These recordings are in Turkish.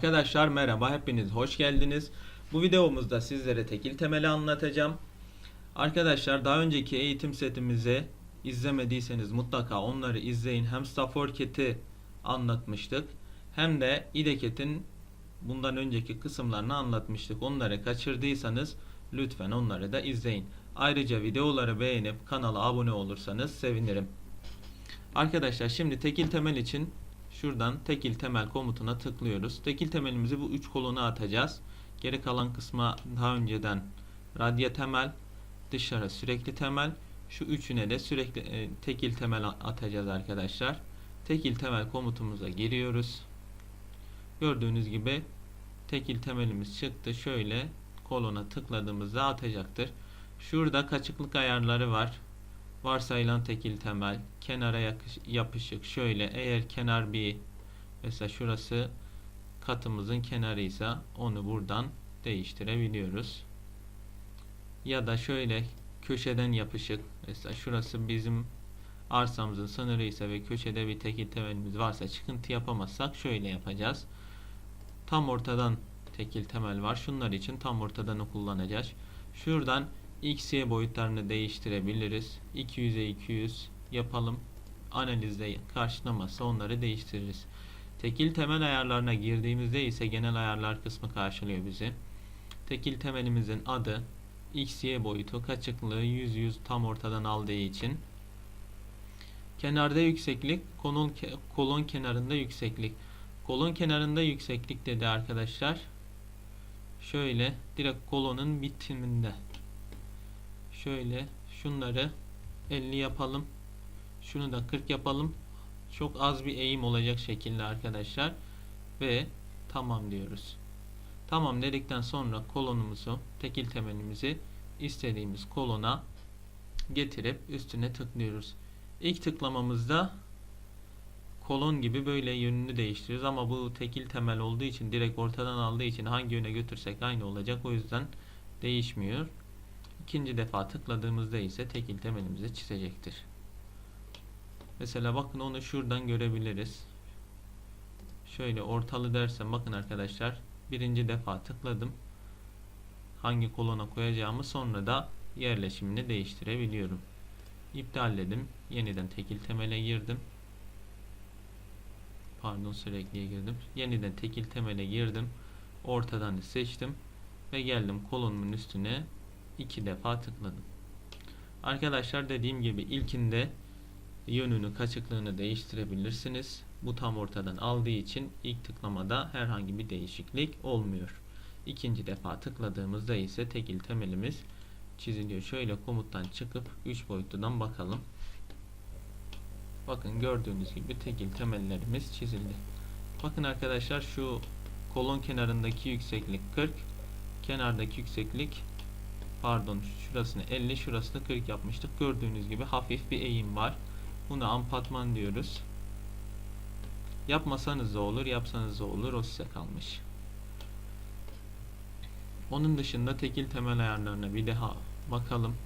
Arkadaşlar merhaba hepiniz hoş geldiniz. Bu videomuzda sizlere tekil temeli anlatacağım. Arkadaşlar daha önceki eğitim setimizi izlemediyseniz mutlaka onları izleyin. Hem Staforket'i anlatmıştık hem de İdeket'in bundan önceki kısımlarını anlatmıştık. Onları kaçırdıysanız lütfen onları da izleyin. Ayrıca videoları beğenip kanala abone olursanız sevinirim. Arkadaşlar şimdi tekil temel için şuradan tekil temel komutuna tıklıyoruz. Tekil temelimizi bu üç kolona atacağız. Geri kalan kısma daha önceden radya temel, dışarı sürekli temel, şu üçüne de sürekli e, tekil temel atacağız arkadaşlar. Tekil temel komutumuza giriyoruz. Gördüğünüz gibi tekil temelimiz çıktı. Şöyle kolona tıkladığımızda atacaktır. Şurada kaçıklık ayarları var. Varsayılan tekil temel, kenara yapışık. Şöyle eğer kenar bir mesela şurası katımızın kenarıysa onu buradan değiştirebiliyoruz. Ya da şöyle köşeden yapışık. Mesela şurası bizim arsamızın sınırı ise ve köşede bir tekil temelimiz varsa çıkıntı yapamazsak şöyle yapacağız. Tam ortadan tekil temel var. Şunlar için tam ortadan kullanacağız. Şuradan X, Y boyutlarını değiştirebiliriz. 200'e 200 yapalım. Analizde karşılamazsa onları değiştiririz. Tekil temel ayarlarına girdiğimizde ise genel ayarlar kısmı karşılıyor bizi. Tekil temelimizin adı X, Y boyutu kaçıklığı 100 100 tam ortadan aldığı için kenarda yükseklik kolon, kolon kenarında yükseklik kolon kenarında yükseklik dedi arkadaşlar şöyle direkt kolonun bitiminde şöyle şunları 50 yapalım. Şunu da 40 yapalım. Çok az bir eğim olacak şekilde arkadaşlar. Ve tamam diyoruz. Tamam dedikten sonra kolonumuzu tekil temelimizi istediğimiz kolona getirip üstüne tıklıyoruz. İlk tıklamamızda kolon gibi böyle yönünü değiştiriyoruz. Ama bu tekil temel olduğu için direkt ortadan aldığı için hangi yöne götürsek aynı olacak. O yüzden değişmiyor İkinci defa tıkladığımızda ise tekil temelimizi çizecektir. Mesela bakın onu şuradan görebiliriz. Şöyle ortalı dersem bakın arkadaşlar birinci defa tıkladım. Hangi kolona koyacağımı sonra da yerleşimini değiştirebiliyorum. İptal dedim. Yeniden tekil temele girdim. Pardon sürekliye girdim. Yeniden tekil temele girdim. Ortadan seçtim. Ve geldim kolonumun üstüne iki defa tıkladım. Arkadaşlar dediğim gibi ilkinde yönünü kaçıklığını değiştirebilirsiniz. Bu tam ortadan aldığı için ilk tıklamada herhangi bir değişiklik olmuyor. İkinci defa tıkladığımızda ise tekil temelimiz çiziliyor. Şöyle komuttan çıkıp 3 boyutludan bakalım. Bakın gördüğünüz gibi tekil temellerimiz çizildi. Bakın arkadaşlar şu kolon kenarındaki yükseklik 40, kenardaki yükseklik pardon şurasını 50 şurasını 40 yapmıştık. Gördüğünüz gibi hafif bir eğim var. Buna ampatman diyoruz. Yapmasanız da olur, yapsanız da olur. O size kalmış. Onun dışında tekil temel ayarlarına bir daha bakalım.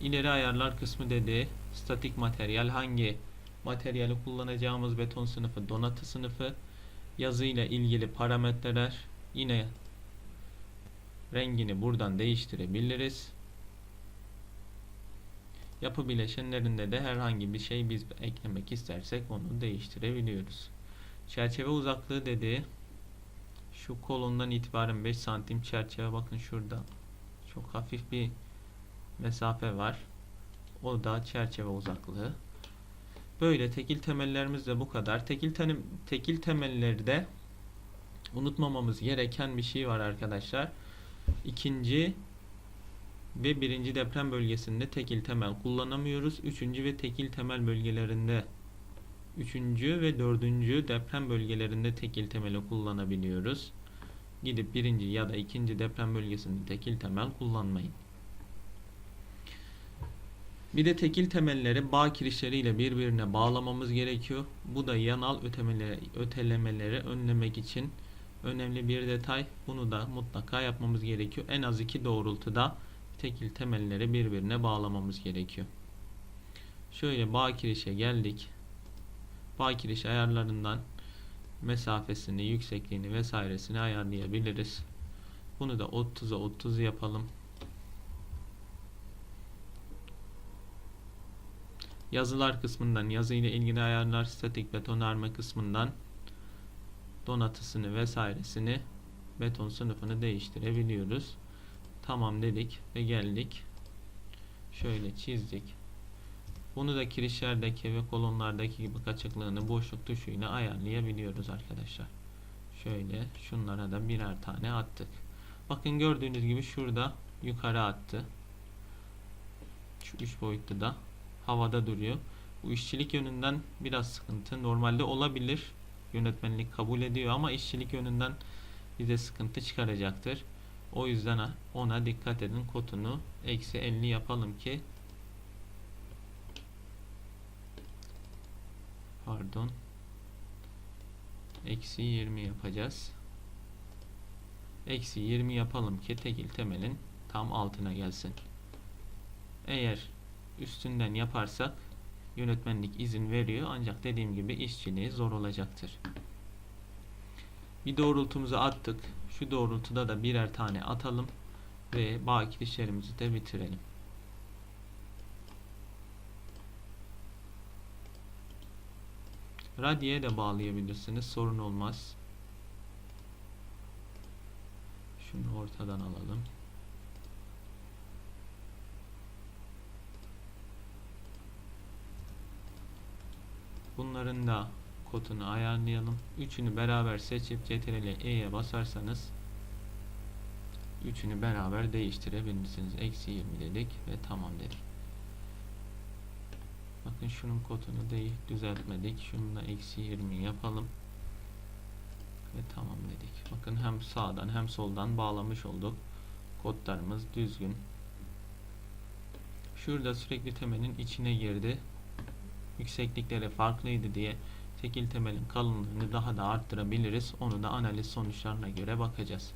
İleri ayarlar kısmı dedi. Statik materyal hangi materyali kullanacağımız beton sınıfı, donatı sınıfı, yazıyla ilgili parametreler yine rengini buradan değiştirebiliriz. Yapı bileşenlerinde de herhangi bir şey biz eklemek istersek onu değiştirebiliyoruz. Çerçeve uzaklığı dedi. Şu kolondan itibaren 5 santim çerçeve bakın şurada. Çok hafif bir mesafe var. O da çerçeve uzaklığı. Böyle tekil temellerimiz de bu kadar. Tekil, tekil temellerde unutmamamız gereken bir şey var arkadaşlar. İkinci ve birinci deprem bölgesinde tekil temel kullanamıyoruz. Üçüncü ve tekil temel bölgelerinde üçüncü ve dördüncü deprem bölgelerinde tekil temeli kullanabiliyoruz. Gidip birinci ya da ikinci deprem bölgesinde tekil temel kullanmayın. Bir de tekil temelleri bağ kirişleriyle birbirine bağlamamız gerekiyor. Bu da yanal ötelemeleri önlemek için önemli bir detay. Bunu da mutlaka yapmamız gerekiyor. En az iki doğrultuda tekil temelleri birbirine bağlamamız gerekiyor. Şöyle bağ kirişe geldik. Bağ kiriş ayarlarından mesafesini, yüksekliğini vesairesini ayarlayabiliriz. Bunu da 30'a 30 yapalım. Yazılar kısmından yazı ile ilgili ayarlar, statik betonarme kısmından donatısını vesairesini beton sınıfını değiştirebiliyoruz. Tamam dedik ve geldik. Şöyle çizdik. Bunu da kirişlerdeki ve kolonlardaki gibi kaçıklığını boşluk tuşuyla ayarlayabiliyoruz arkadaşlar. Şöyle şunlara da birer tane attık. Bakın gördüğünüz gibi şurada yukarı attı. Şu üç boyutlu da havada duruyor. Bu işçilik yönünden biraz sıkıntı. Normalde olabilir. Yönetmenlik kabul ediyor ama işçilik yönünden bize sıkıntı çıkaracaktır. O yüzden ona dikkat edin. Kodunu eksi 50 yapalım ki pardon eksi 20 yapacağız. Eksi 20 yapalım ki tekil temelin tam altına gelsin. Eğer üstünden yaparsak yönetmenlik izin veriyor ancak dediğim gibi işçiliği zor olacaktır. Bir doğrultumuzu attık. Şu doğrultuda da birer tane atalım ve baki işlerimizi de bitirelim. Radye de bağlayabilirsiniz. Sorun olmaz. Şunu ortadan alalım. Bunların da kodunu ayarlayalım. Üçünü beraber seçip Ctrl E'ye basarsanız üçünü beraber değiştirebilirsiniz. Eksi 20 dedik ve tamam dedik. Bakın şunun kodunu değil düzeltmedik. Şunu eksi 20 yapalım. Ve tamam dedik. Bakın hem sağdan hem soldan bağlamış olduk. Kodlarımız düzgün. Şurada sürekli temelin içine girdi. Yükseklikleri farklıydı diye tekil temelin kalınlığını daha da arttırabiliriz. Onu da analiz sonuçlarına göre bakacağız.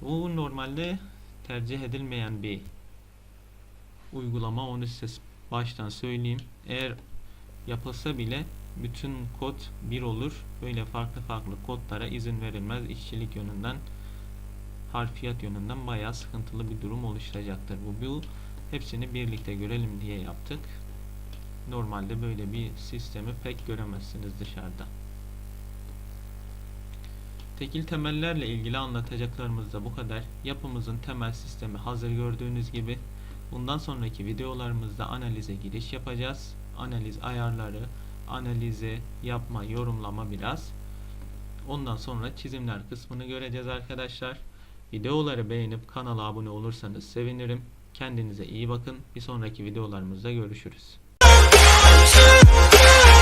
Bu normalde tercih edilmeyen bir uygulama. Onu size baştan söyleyeyim. Eğer yapılsa bile bütün kod bir olur. Böyle farklı farklı kodlara izin verilmez. İşçilik yönünden harfiyat yönünden bayağı sıkıntılı bir durum oluşturacaktır. Bu, bu hepsini birlikte görelim diye yaptık. Normalde böyle bir sistemi pek göremezsiniz dışarıda. Tekil temellerle ilgili anlatacaklarımız da bu kadar. Yapımızın temel sistemi hazır gördüğünüz gibi. Bundan sonraki videolarımızda analize giriş yapacağız. Analiz ayarları, analizi yapma, yorumlama biraz. Ondan sonra çizimler kısmını göreceğiz arkadaşlar. Videoları beğenip kanala abone olursanız sevinirim. Kendinize iyi bakın. Bir sonraki videolarımızda görüşürüz. Yeah.